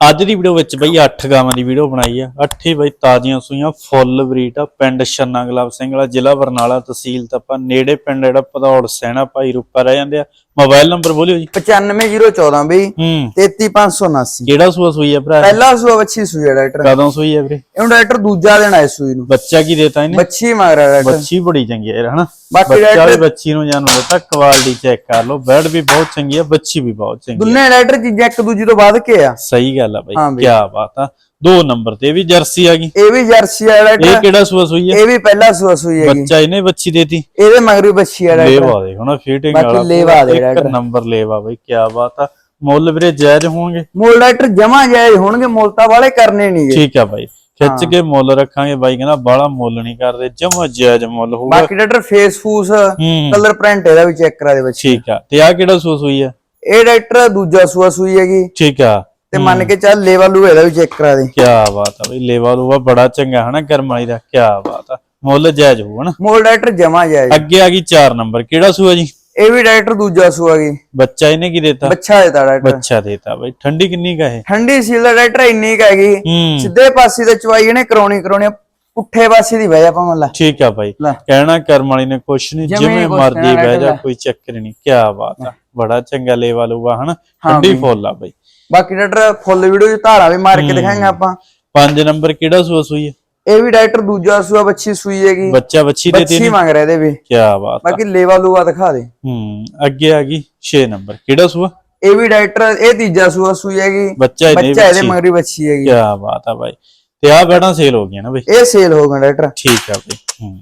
ਅੱਜ ਦੀ ਵੀਡੀਓ ਵਿੱਚ ਬਈ 8 ਗਾਵਾਂ ਦੀ ਵੀਡੀਓ ਬਣਾਈ ਆ। ਅੱਠੇ ਬਈ ਤਾਜ਼ੀਆਂ ਸੂਈਆਂ ਫੁੱਲ ਬਰੀਡ ਆ ਪਿੰਡ ਛੰਨਾ ਗੁਲਾਬ ਸਿੰਘ ਵਾਲਾ ਜ਼ਿਲ੍ਹਾ ਬਰਨਾਲਾ ਤਹਿਸੀਲ ਤਪਾ। ਨੇੜੇ ਪਿੰਡ ਜਿਹੜਾ ਭਦੌੜ ਸੈਣਾ ਭਾਈ ਰੂਪਾ ਰਹਿ ਜਾਂਦੇ ਆ। ਮੋਬਾਈਲ ਨੰਬਰ ਬੋਲਿਓ ਜੀ। 95014 ਬਈ। ਹੂੰ। 33579 ਕਿਹੜਾ ਸੂਆ ਸੂਈ ਆ ਭਰਾ? ਪਹਿਲਾ ਸੂਆ ਬੱਚੀ ਸੂਈ ਹੈ ਡਾਕਟਰ। ਕਦੋਂ ਸੂਈ ਆ ਵੀਰੇ? ਇਹਨੂੰ ਡਾਕਟਰ ਦੂਜਾ ਦਿਨ ਆਇਆ ਸੂਈ ਨੂੰ। ਬੱਚਾ ਕੀ ਦੇਤਾ ਇਹਨੇ? ਬੱਚੀ ਮੰਗ ਰਿਹਾ ਡਾਕਟਰ। ਬੱਚੀ ਬੜੀ ਚੰਗੀ ਹੈ ਹਨਾ? ਬਾਕੀ ਡਾਕਟਰ ਬੱਚੀ ਨੂੰ ਜਾਨੂ ਦਿੱਤਾ ਕੁਆਲਿਟੀ ਚੈੱਕ ਕਰ ਲਓ। ਬੈਡ ਵੀ ਬਹੁਤ ਚੰਗੀ ਆ ਬੱਚੀ ਵੀ ਬਹੁਤ ਚੰਗੀ ਆ। ਦੋਨੇ ਡਾਕਟਰ ਚੀਜ਼ਾਂ ਇੱਕ ਦੂਜੀ ਤੋਂ ਵੱਧ ਕੇ ਆ। ਸਹੀ ਗੱਲ ਆ ਬਈ ਹਾਂ ਬਈ। ਕੀ ਬਾਤ ਆ। ਦੋ ਨੰਬਰ ਤੇ ਇਹ ਵੀ ਜਰਸੀ ਆ ਗਈ। ਇਹ ਵੀ ਜਰਸੀ ਆ ਇਹ ਡਾਕਟਰ ਕਿਹੜਾ ਸੂਆ ਸੂਈ ਆ? ਇਹ ਵੀ ਪਹਿਲਾ ਸੂਆ ਸੂਈ ਹੈਗੀ। ਬੱਚਾ ਇਹਨੇ ਬੱਚੀ ਦੇਤੀ। ਇਹਦੇ ਮਗਰੀ ਬੱਚੀ ਆ ਡਾਕਟਰ ਲੇਵਾ ਦੇ ਹੁਣ ਫਿਟਿੰਗ ਬਾਕੀ ਵਾਲਾ ਲੇਵਾ ਦੇ ਇੱਕ ਡਾਕਟਰ। ਨੰਬਰ ਲੇਵਾ ਬਈ ਕੀ ਬਾਤ ਆ। ਮੁੱਲ ਵੀਰੇ ਜਾਇਜ਼ ਹੋਣਗੇ? ਮੁੱਲ ਡਾਕਟਰ ਜਮਾ ਜਾਏ ਹੋਣਗੇ ਮੁੱਲ ਤਾਂ ਵਾਲੇ ਕਰਨੇ ਨਹੀਂਗੇ ਠੀਕ ਆ ਬਾਈ ਖਿੱਚ ਕੇ ਮੁੱਲ ਰੱਖਾਂਗੇ ਬਾਈ ਕਹਿੰਦਾ ਬਾਹਲਾ ਮੁੱਲ ਨਹੀਂ ਕਰਦੇ ਜਮਾ ਜਾਇਜ਼ ਮੁੱਲ ਹੋਊਗਾ। ਬਾਕੀ ਡਾਕਟਰ ਫੇਸ ਫੂਸ ਹੂੰ। ਕਲਰ ਪ੍ਰਿੰਟ ਇਹਦਾ ਵੀ ਚੈੱਕ ਕਰਾ ਦੇ ਬੱਚੀ। ਠੀਕ ਆ ਤੇ ਆ ਕਿਹੜਾ ਸੂਆ ਸੂਈ ਆ? ਇਹ ਡਾਕਟਰ ਦੂਜਾ ਸੂਆ ਸੂਈ ਹੈਗੀ। ਠੀਕ ਆ। ਤੇ ਮੰਨ ਕੇ ਚੱਲ ਲੈਵਲ ਲੂ ਇਹਦਾ ਵੀ ਚੈੱਕ ਕਰਾ ਦੇ। ਕੀ ਬਾਤ ਆ ਬਈ ਲੇਵਾ ਲੂਵਾ ਬੜਾ ਚੰਗਾ ਹਨਾ ਵਾਲੀ ਦਾ ਕੀ ਬਾਤ ਆ। ਮੁੱਲ ਜਾਇਜ਼ ਹੋਊ ਹਨਾ ਮੁੱਲ ਡਾਕਟਰ ਜਮਾ ਜਾਏ ਅੱਗੇ ਆ ਗਈ 4 ਨੰਬਰ ਕਿਹੜਾ ਸੂਆ ਜੀ? ਇਹ ਵੀ ਡਾਕਟਰ ਦੂਜਾ ਸੂਆ ਗਈ ਬੱਚਾ ਇਹਨੇ ਕੀ ਦਿੱਤਾ? ਬੱਚਾ ਇਹਦਾ ਡਾਕਟਰ ਬੱਚਾ ਦੇਤਾ ਬਈ ਠੰਡੀ ਕਿੰਨੀ ਕਾ ਹੈ ਠੰਡੀ ਸੀਲ ਦਾ ਡਾਕਟਰ ਇੰਨੀ ਕੁ ਹੈਗੀ। ਸਿੱਧੇ ਪਾਸੇ ਤੇ ਚਵਾਈ ਇਹਨੇ ਕਰਾਉਣੀ ਕਰਾਉਣੀ ਪੁੱਠੇ ਪਾਸੇ ਦੀ ਵਜ੍ਹਾ ਭਾਵੇਂ ਲੈ ਠੀਕ ਆ ਬਾਈ। ਲੈ। ਕਹਿਣਾ ਕਰਮ ਵਾਲੀ ਨੇ ਕੁਛ ਨਹੀਂ ਜਿਵੇਂ ਮਰਜ਼ੀ ਬਹਿ ਜਾ। ਕੋਈ ਚੱਕਰ ਨਹੀਂ। ਕੀ ਬਾਤ ਆ। ਬੜਾ ਚੰਗਾ ਲੇਵਾ ਲੂਵਾ ਹਨਾ? ਠੰਡੀ ਫੁੱਲ ਆ ਬਾਈ। ਬਾਕੀ ਡਾਕਟਰ ਫੁੱਲ ਵੀਡੀਓ ਚ ਧਾਰਾ ਵੀ ਮਾਰ ਕੇ ਦਿਖਾਏਗਾ ਆਪਾਂ। 5 ਨੰਬਰ ਕਿਹੜਾ ਸੂਆ ਸੂਈ ਹੈ? ਇਹ ਵੀ ਡਾਕਟਰ ਦੂਜਾ ਸੂਆ ਬੱਚੀ ਸੂਈ ਹੈਗੀ। ਬੱਚਾ ਬੱਚੀ ਦੇਤੀ ਬੱਚੀ ਮੰਗ ਰਿਹਾ ਇਹਦੇ ਵੀ। ਕੀ ਬਾਤ ਬਾਕੀ ਲੇਵਾ ਲੂਆ ਦਿਖਾ ਦੇ। ਹੂੰ ਅੱਗੇ ਆ ਗਈ 6 ਨੰਬਰ। ਕਿਹੜਾ ਸੂਆ? ਇਹ ਵੀ ਡਾਕਟਰ ਇਹ ਤੀਜਾ ਸੂਆ ਸੂਈ ਹੈਗੀ। ਬੱਚਾ ਇਹਦੇ ਮਗਰੀ ਬੱਚੀ ਹੈਗੀ। ਕੀ ਬਾਤ ਆ ਬਾਈ। ਤੇ ਆ ਬੈਠਾ ਸੇਲ ਹੋ ਗਿਆ ਨਾ ਬਈ? ਇਹ ਸੇਲ ਹੋ ਗਿਆ ਡਾਕਟਰ। ਠੀਕ ਆ ਬਈ। ਹੂੰ।